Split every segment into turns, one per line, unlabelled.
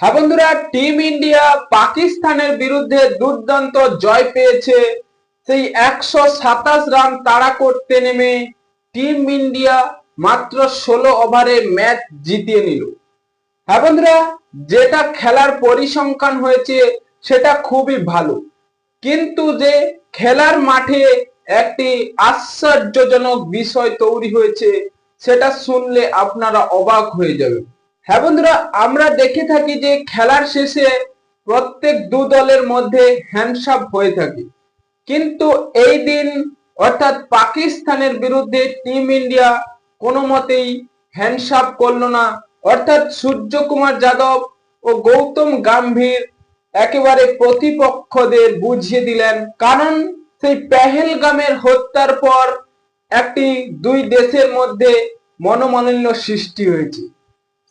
হ্যাঁ বন্ধুরা team India পাকিস্তানের বিরুদ্ধে দুর্দান্ত জয় পেয়েছে। সেই একশো সাতাশ রান তাড়া করতে নেমে টিম ইন্ডিয়া মাত্র ষোলো ওভারে ম্যাচ জিতিয়ে নিল। হ্যাঁ বন্ধুরা, যেটা খেলার পরিসংখ্যান হয়েছে সেটা খুবই ভালো। কিন্তু যে খেলার মাঠে একটি আশ্চর্যজনক বিষয় তৈরি হয়েছে, সেটা শুনলে আপনারা অবাক হয়ে যাবেন। হ্যাঁ বন্ধুরা, আমরা দেখে থাকি যে খেলার শেষে প্রত্যেক দু দলের মধ্যে হ্যান্ডসাপ হয়ে থাকে। কিন্তু এই দিন অর্থাৎ পাকিস্তানের বিরুদ্ধে টিম ইন্ডিয়া কোনো মতেই হ্যান্ডসাপ করল না। অর্থাৎ সূর্যকুমার যাদব ও গৌতম গাম্ভীর একেবারে প্রতিপক্ষদের বুঝিয়ে দিলেন। কারণ সেই পেহেলগামের হত্যার পর একটি দুই দেশের মধ্যে মনোমালিন্য সৃষ্টি হয়েছে।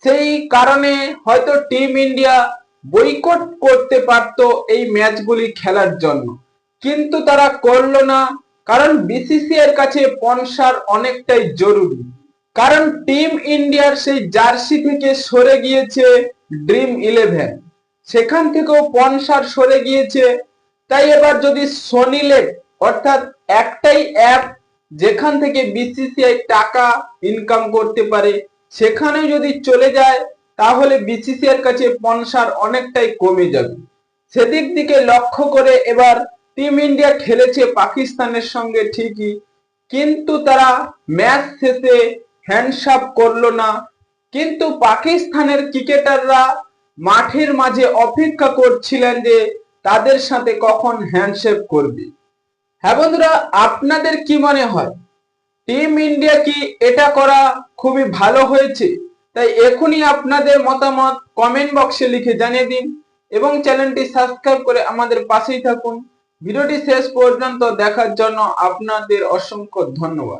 সেই কারণে হয়তো টিম ইন্ডিয়া বয়কট করতে পারত এই ম্যাচগুলি খেলার জন্য। কিন্তু তারা করল না, কারণ বিসিসিআই কাছে পনসার অনেকটাই জরুরি। কারণ টিম ইন্ডিয়ার সেই জার্সি থেকে সরে গিয়েছে ড্রিম ইলেভেন সেখান থেকেও পনসার সরে গিয়েছে। তাই এবার যদি সনিলেট অর্থাৎ একটাই অ্যাপ যেখান থেকে বিসিসিআই টাকা ইনকাম করতে পারে সেখানে যদি চলে যায়, তাহলে বিসিসিআই এর কাছে পনসার অনেকটাই কমে যাবে। সেদিক দিকে লক্ষ্য করে এবার টিম ইন্ডিয়া খেলেছে পাকিস্তানের সঙ্গে ঠিকই, কিন্তু তারা ম্যাচ শেষে হ্যান্ডসাপ করল না। কিন্তু পাকিস্তানের ক্রিকেটাররা মাঠের মাঝে অপেক্ষা করছিলেন যে তাদের সাথে কখন হ্যান্ডশেক করবে। হ্যাঁ বন্ধুরা, আপনাদের কি মনে হয়? টিম ইন্ডিয়া কি এটা করা খুবই ভালো হয়েছে? তাই এখনই আপনাদের মতামত কমেন্ট বক্সে লিখে জানিয়ে দিন এবং চ্যানেলটি সাবস্ক্রাইব করে আমাদের পাশেই থাকুন। ভিডিওটি শেষ পর্যন্ত দেখার জন্য আপনাদের অসংখ্য ধন্যবাদ।